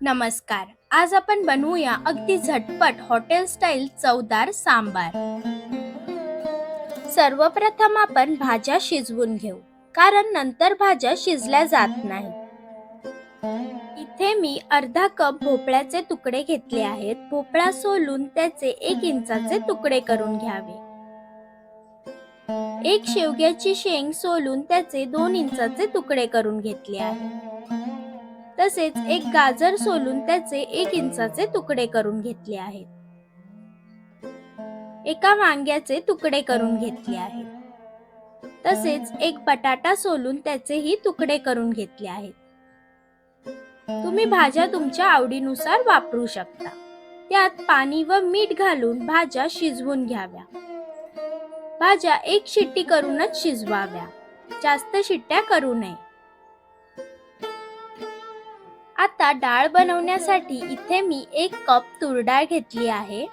नमस्कार. आज आपण बनवूया अगदी झटपट हॉटेल स्टाईल चवदार सांबार. सर्वप्रथम आपण भाज्या शिजवून घेऊ कारण नंतर भाज्या शिजल्या जात नाही. इथे मी अर्धा कप भोपळ्याचे तुकडे घेतले आहेत. भोपळा सोलून त्याचे एक इंचाचे तुकडे करून घ्यावे. एक शेवग्याची शेंग सोलून त्याचे दोन इंचाचे तुकडे करून घेतले आहे. तसेच एक गाजर सोलून त्याचे एक इंचाचे तुकडे करून घेतले आहेत. एका वांग्याचे तुकडे करून घेतले आहेत. तसेच एक बटाटा सोलून त्याचेही तुकडे करून घेतले आहेत. तुम्ही भाज्या तुमच्या आवडीनुसार वापरू शकता. त्यात पाणी व मीठ घालून भाज्या शिजवून घ्याव्या. भाज्या एक शिट्टी करूनच शिजवाव्या. जास्त शिट्ट्या करू नये. आता डाळ बनवण्यासाठी इथे मी एक कप तूर डाळ घेतली आहे.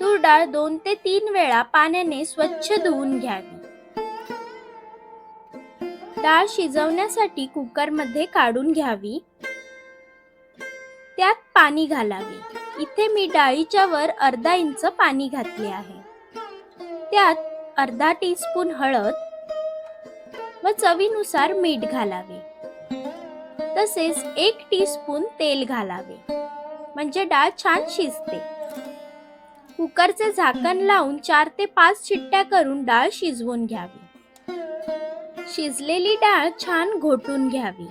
तूर डाळ दोन ते तीन वेळा पाण्याने स्वच्छ धुवून घ्यावी डाळ शिजवण्यासाठी कुकरमध्ये काढून घ्यावी. त्यात पाणी घालावे. इथे मी डाळीच्या वर अर्धा इंच पाणी घातले आहे. त्यात अर्धा टीस्पून हळद व चवीनुसार मीठ घालावे. तसेच एक टीस्पून तेल घालावे. म्हणजे डाळ छान शिजते. कुकरचे झाकण लावून चार ते पाच शिट्ट्या करून डाळ शिजवून घ्यावी. शिजलेली डाळ छान घोटून घ्यावी.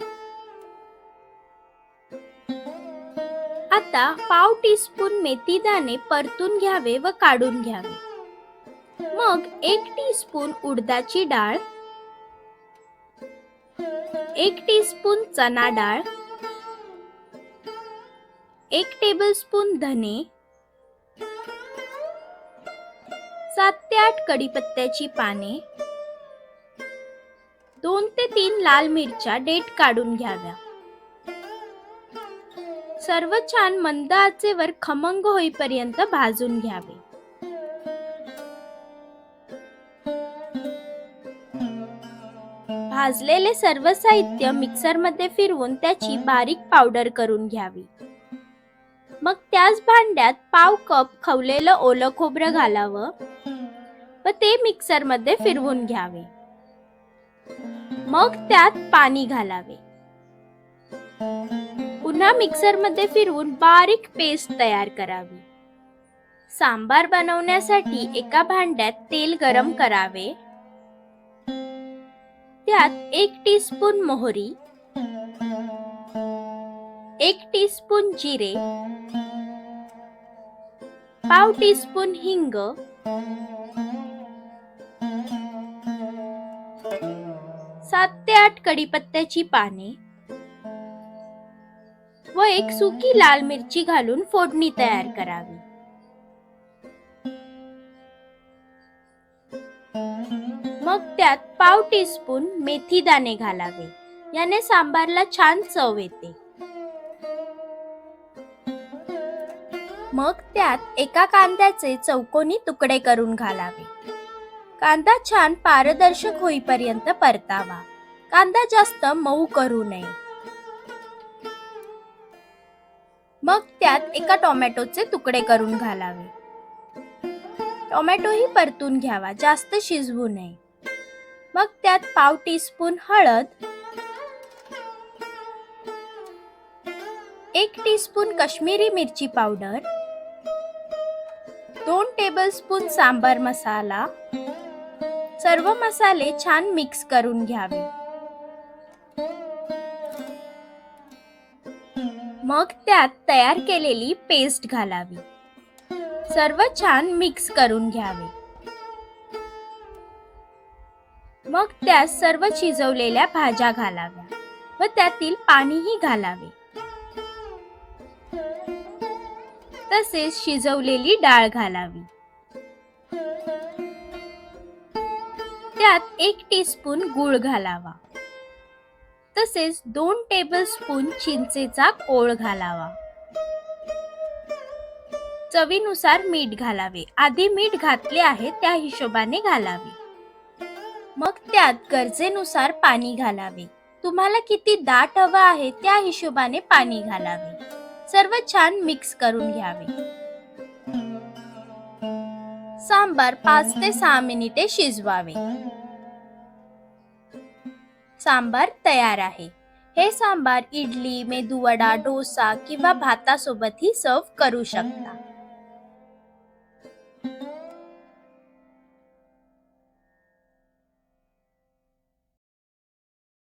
आता पाव टीस्पून मेथीदाणे परतून घ्यावे व काढून घ्यावे. मग एक टीस्पून उडदाची डाळ एक टीस्पून चना डाळ एक टेबलस्पून धने सात ते आठ कढीपत्त्याची पाने दोन ते तीन लाल मिरच्या डेट काढून घ्याव्या. सर्व छान मंद आचेवर खमंग होईपर्यंत भाजून घ्यावे. भाजलेले सर्व साहित्य मिक्सरमध्ये फिरवून त्याची बारीक पावडर करून घ्यावी. मग त्याच भांड्यात पाव कप खवलेलं ओलं खोबरं घालावं व ते मिक्सरमध्ये फिरवून घ्यावे. मग त्यात पाणी घालावे. पुन्हा मिक्सरमध्ये फिरवून बारीक पेस्ट तयार करावी. सांबार बनवण्यासाठी एका भांड्यात तेल गरम करावे. त्यात एक टीस्पून मोहरी एक टीस्पून जिरे पाव टीस्पून हिंग सात ते आठ कडीपत्त्याची पाने व एक सुकी लाल मिरची घालून फोडणी तयार करावी. मग त्यात पाव टीस्पून मेथी दाणे घालावे. याने सांबारला छान चव येते. मग त्यात एका कांद्याचे चौकोनी तुकडे करून घालावे. कांदा छान पारदर्शक होईपर्यंत परतावा. कांदा जास्त मऊ करू नये. मग त्यात एका टोमॅटोचे तुकडे करून घालावे. टोमॅटोही परतून घ्यावा जास्त शिजवू नये. मग त्यात पाव टीस्पून हळद एक टीस्पून काश्मीरी मिरची पावडर दोन टेबलस्पून सांबार मसाला. सर्व मसाले छान मिक्स करून घ्यावे. मग त्यात तयार केलेली पेस्ट घालावी. सर्व छान मिक्स करून घ्यावे. मग त्यात सर्व शिजवलेल्या भाज्या घालाव्या व त्यातील पाणीही घालावे. तसेच शिजवलेली डाळ घालावी. त्यात एक टीस्पून गूळ घालावा. तसेच दोन टेबल स्पून चिंचेचा कोळ घालावा. चवीनुसार मीठ घालावे. आधी मीठ घातले आहे त्या हिशोबाने घालावे. मग त्यात गरजेनुसार पाणी घालावे. तुम्हाला किती दाट हवा आहे त्या हिशोबाने पाणी घालावे. सर्व छान मिक्स करून घ्यावे. सांबार पाच ते सहा मिनिटे शिजवावे. सांबार तयार आहे. हे सांबार इडली मेदूवडा डोसा किंवा भातासोबतही सर्व करू शकता.